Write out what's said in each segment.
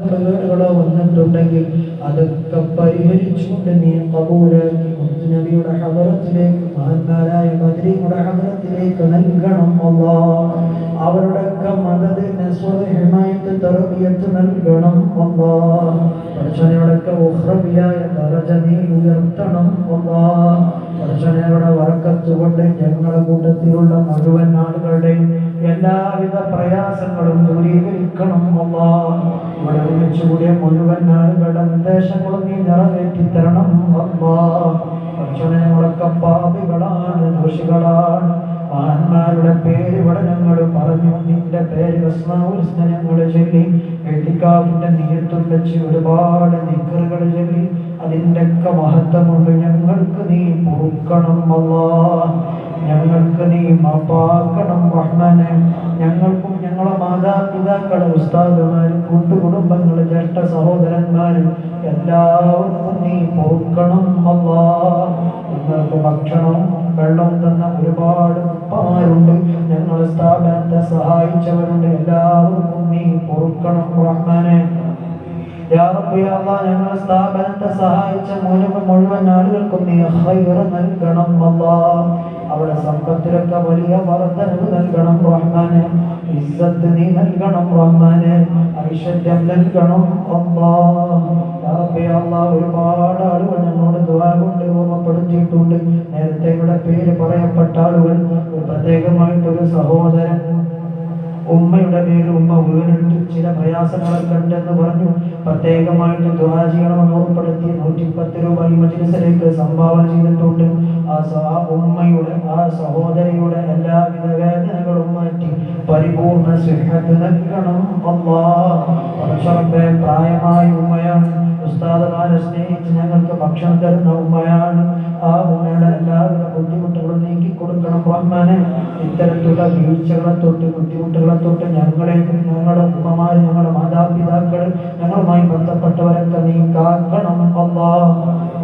കേടുകളോ വന്നിട്ടുണ്ടെങ്കിൽ അതൊക്കെ പരിഹരിച്ചുകൊണ്ട് നീ കബൂലാക്കി നബിയുടെ ഹദറത്തിലേക്ക് മഹാന്മാരായ ബദ്രീയുടെ ഹദറത്തിലേക്ക് നൽകണം അല്ലാ. അവരുടെയൊക്കെ മതത്തിന് സ്വഹിമായിട്ട് തറബിയത്ത് നൽകണം അല്ലാ. പഠിച്ചവരുടെയൊക്കെ ഉഹ്രബിയായ ദറജ നീ ഉയർത്തണം അല്ലാ. പഠിച്ചവരുടെ വറക്കത്തുകൊണ്ട് ഞങ്ങളുടെ കൂട്ടത്തിലുള്ള മുഴുവൻ ആളുകളുടെയും എല്ലാവിധ പ്രയാസങ്ങളും ദൂരീകരിക്കണം. അല്ലാ ഇവിടെ മുഴുവൻ ആളുകളുടെ നിർദ്ദേശങ്ങളും നീ നിറവേറ്റി തരണം പഠിച്ചവനെ ഞങ്ങളൊക്കെ പാപികളാണ് ദോഷികളാണ്. മഹാന്മാരുടെ പേര് ഞങ്ങൾ പറഞ്ഞു. നിന്റെ പേര് ഞങ്ങൾ ചൊല്ലി. എഴുതിക്കാവിന്റെ നീയത്തും വെച്ച് ഒരുപാട് നിക്കറുകൾ ചൊല്ലി. അതിന്റെയൊക്കെ ഒക്കെ മഹത്വം ഞങ്ങൾക്ക് നീ പൊറുക്കണം. അല്ലാ ഞങ്ങൾക്ക് നീ മാപ്പാക്കണം റഹ്മാനെ. ഞങ്ങൾക്കും ഞങ്ങളെ മാതാപിതാക്കളെ ഉസ്താദുമാരും കൂട്ടുകുടുംബങ്ങളും ജ്യേഷ്ഠ സഹോദരന്മാരും എല്ലാവർക്കും നീ പോക്കണം ഞങ്ങൾക്ക് ഭക്ഷണവും വെള്ളം തന്ന ഒരുപാട് ഉപ്പമാരുണ്ട്. ഞങ്ങളെ സ്ഥാപനത്തെ സഹായിച്ചവരുണ്ട്. എല്ലാവർക്കും നീ പൊറുക്കണം റഹ്മാനെ. ഞങ്ങൾ സ്ഥാപനത്തെ സഹായിച്ച മുഴുവൻ മുഴുവൻ ആളുകൾക്കും നീ ഹൈറ നൽകണം അവിടെ സമ്പത്തിലൊക്കെ വലിയ വർദ്ധനവ് നൽകണം റഹ്മാന്. ഇസ്സത്ത് നീ നൽകണം റഹ്മാന്. ഐശ്വര്യം നൽകണം ഒരുപാട് ആളുകൾ ഞങ്ങളോട് ദുആ കൊണ്ട് ഓർമ്മപ്പെടുത്തിയിട്ടുണ്ട്. നേരത്തെ ഇവിടെ പേര് പറയപ്പെട്ട ആളുകൾ പ്രത്യേകമായിട്ടൊരു സഹോദരൻ വീണിട്ട് പ്രയാസങ്ങളും കണ്ടെന്ന് പറഞ്ഞു പ്രത്യേകമായിട്ട് ദുആ ചെയ്യണമെന്ന് ഓർപ്പെടുത്തി നൂറ്റിപ്പത്ത് രൂപ ഈ സംഭാവന ചെയ്തിട്ടുണ്ട് ആ ഉമ്മയുടെ ആ സഹോദരിയുടെ എല്ലാവിധ വേദനകളും മാറ്റി പരിപൂർണ സിഹത്ത് നൽകണം അള്ളാഹ് പ്രായമായ ഉമ്മയാണ് ഉസ്താദമാരെ സ്നേഹിച്ച് ഞങ്ങൾക്ക് ഭക്ഷണം തരുന്ന ഉമ്മയാണ്. ആ ഉമ്മയുടെ എല്ലാവിധ ബുദ്ധിമുട്ടുകളും നീക്കി കൊടുക്കണം ബ്രഹ്മനെ. ഇത്തരത്തിലുള്ള വീഴ്ചകളെ തൊട്ട് ബുദ്ധിമുട്ടുകളെ തൊട്ട് ഞങ്ങളെ ഞങ്ങളുടെ ഉമ്മമാർ ഞങ്ങളുടെ മാതാപിതാക്കൾ ഞങ്ങളുമായി ബന്ധപ്പെട്ടവരൊക്കെ നീ കാക്കണം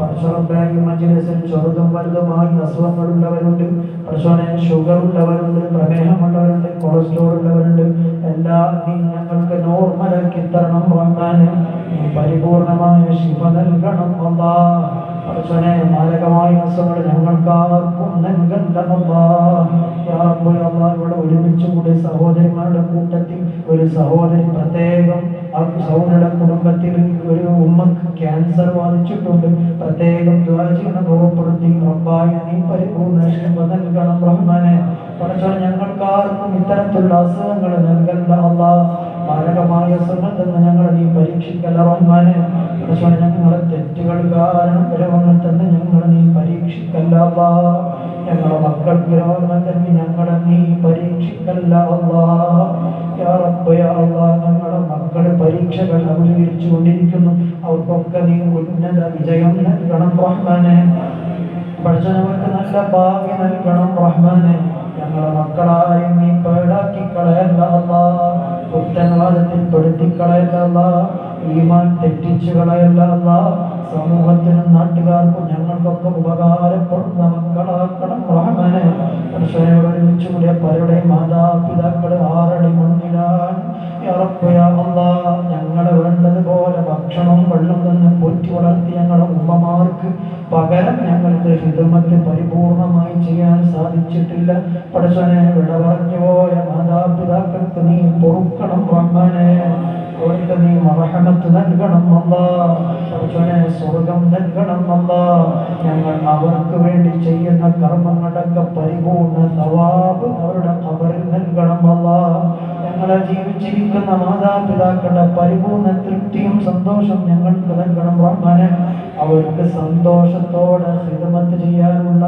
അള്ളാ മജ്ലിസിൽ ചെറുതും വലുതുമായി അസുഖങ്ങളുള്ളവരുണ്ട് പടച്ചോനെ ഷുഗർ ഉള്ളവരുണ്ട് പ്രമേഹമുള്ളവരുണ്ട് കൊളസ്ട്രോൾ ഉള്ളവരുണ്ട് എല്ലാ ഞങ്ങൾക്ക് നോർമലാക്കി തരണം റഹ്മാനെ പരിപൂർണമായ ശിവ നൽകണം അള്ളാ. പടച്ചോനെ മാരകമായ അസുഖങ്ങൾ ഞങ്ങൾക്കാർക്കും നൽകണ്ടമല്ലാ ഇവിടെ ഒരുമിച്ച് കൂടി സഹോദരിമാരുടെ കൂട്ടത്തിൽ ഒരു സഹോദരി പ്രത്യേകം ആ സഹോദരിയുടെ കുടുംബത്തിൽ ഒരു ക്യാൻസർ ബാധിച്ചിട്ടുണ്ട്. പ്രത്യേകം ദ്വാചിക്കണം രൂപപ്പെടുത്തി റബ്ബായ നീ പരിപൂർണ ശിവ നൽകണം റഹ്മാനെ പടച്ചോനെ ഞങ്ങൾക്കാർക്കും ഇത്തരത്തിലുള്ള അസുഖങ്ങൾ നൽകണ്ട അള്ളാ. മാരകമായ അസുഖങ്ങൾ തന്നെ ഞങ്ങൾ നീ പരീക്ഷിക്കല്ല റഹ്മാനെ പടച്ചോനെ ഞങ്ങളെ തെറ്റുകൾ കാരണം വരവങ്ങൾ തന്നെ ഞങ്ങൾ നീ പരീക്ഷിക്കല്ല അള്ളാ. ഞങ്ങളുടെ മക്കൾക്ക് രോഗങ്ങൾ തന്നെ ഞങ്ങളെ നീ പരീക്ഷിക്കല്ല അള്ളാ. ഞങ്ങളുടെ മക്കൾ പരീക്ഷകൾ അഭിമുഖീകരിച്ചു കൊണ്ടിരിക്കുന്നു. അവർക്കൊക്കെ നീ ഉന്നത വിജയം നൽകണം റഹ്മാനെ. പഠിച്ചവർക്ക് നല്ല ഭാവി നൽകണം റഹ്മാനെ. ഞങ്ങളെ മക്കളായും നീ പേടാക്കി കളയല്ല പുത്തൻവാദത്തിൽ പെടുത്തി ഈമാൻ തെറ്റിച്ചു കളയല്ല സമൂഹത്തിനും നാട്ടുകാർക്കും ഞങ്ങൾക്കൊക്കെ ഉപകാരപ്പെടുന്ന മക്കളാക്കണം റഹ്മനെ മനുഷ്യരോട് ഒരുമിച്ച് കൂടിയ പലരുടെ മാതാപിതാക്കൾ ആറടി മുന്നിലാണ്. ഞങ്ങളെ വേണ്ടതുപോലെ ഭക്ഷണവും വെള്ളം തന്നെ പോറ്റി വളർത്തി ഞങ്ങളുടെ ഉമ്മമാർക്ക് പകരം ഞങ്ങൾക്ക് ഹിതമത്ത് പരിപൂർണമായി ചെയ്യാൻ സാധിച്ചിട്ടില്ല. പഠിച്ചനെ വിട പോയ മാതാപിതാക്കൾക്ക് നീ പൊറുക്കണം റഹ്മാനെ അവർക്ക് നീ മറഹമത്ത് നൽകണം അല്ലാ സ്വർഗം നൽകണം അല്ലാ ഞങ്ങൾ അവർക്ക് വേണ്ടി ചെയ്യുന്ന കർമ്മങ്ങളൊക്കെ പരിപൂർണ സവാബ് അവരുടെ കബറിൽ നൽകണം അല്ലാ ഞങ്ങളെ ജീവിച്ചിരിക്കുന്ന മാതാപിതാക്കളുടെ പരിപൂർണ തൃപ്തിയും സന്തോഷം ഞങ്ങൾക്ക് നൽകണം റഹ്മാനെ അവർക്ക് സന്തോഷത്തോടെ ഹിതമത്ത് ചെയ്യാനുള്ള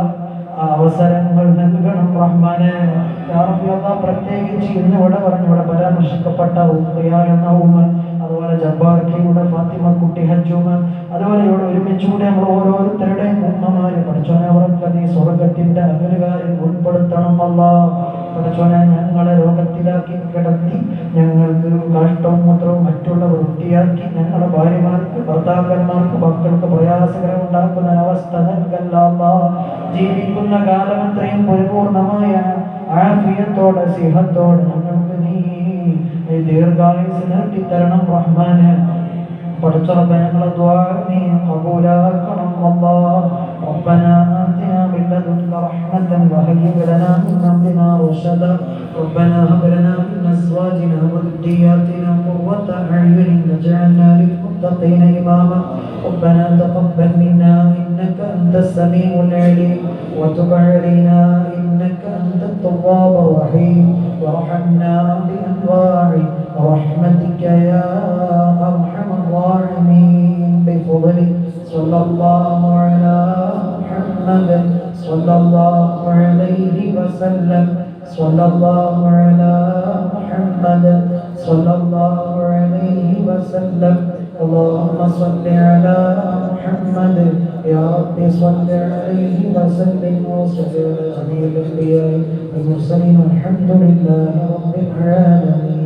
അവസരങ്ങൾ നൽകണം റഹ്മാനെ പ്രത്യേകിച്ച് ഇന്ന് ഇവിടെ പറഞ്ഞു ഇവിടെ പരാമർശിക്കപ്പെട്ട എന്ന ഉമ്മ ജബ്ബാർക്കിയുടെ ഫാത്തിമ കുട്ടി ഹജ്ജുമ അതുപോലെ ഇവിടെ ഒരുമിച്ചുകൂടെ നമ്മൾ ഓരോരുത്തരുടെയും ഉമ്മമാര് പഠിച്ചോനെ അവർക്ക് നീ സ്വർഗത്തിന്റെ അകലുകാരിൽ ഉൾപ്പെടുത്തണം അല്ല. പഠിച്ചോനെ ഞങ്ങളെ രോഗത്തിലാക്കി കിടത്തി ഞങ്ങൾക്ക് കാഷ്ടവും മൂത്രവും മറ്റുള്ള വൃത്തിയാക്കി ഞങ്ങളുടെ ഭാര്യമാർക്ക് ഭർത്താക്കന്മാർക്ക് മക്കൾക്ക് പ്രയാസകരം ഉണ്ടാക്കുന്ന അവസ്ഥ നൽകല്ല ജീവിക്കുന്ന കാലം അത്രയും പരിപൂർണമായ ആഫിയത്തോടെ സിഹത്തോടെ ഞങ്ങൾക്ക് നീ ദീർഘായുസ് നീട്ടിത്തരണം റഹ്മാന്. പഠിച്ചറബ ഞങ്ങളെ ദ്വാ നീ കബൂലാക്കണം അല്ലാഹ് ربنا آتنا من لدنك رحمة وهيئ لنا من أمرنا رشدا ربنا هب لنا من أزواجنا وذرياتنا قرة أعين واجعلنا للمتقين إماما ربنا تقبل منا إنك أنت السميع العليم وتب علينا إنك أنت التواب الرحيم وارحمنا الله عليه وسلم. صلى الله على محمد. صلى الله عليه وسلم. اللهم صل على محمد. يا رب صل عليه وسلم وصل على جميع الأنبياء والمرسلين. والحمد لله رب العالمين.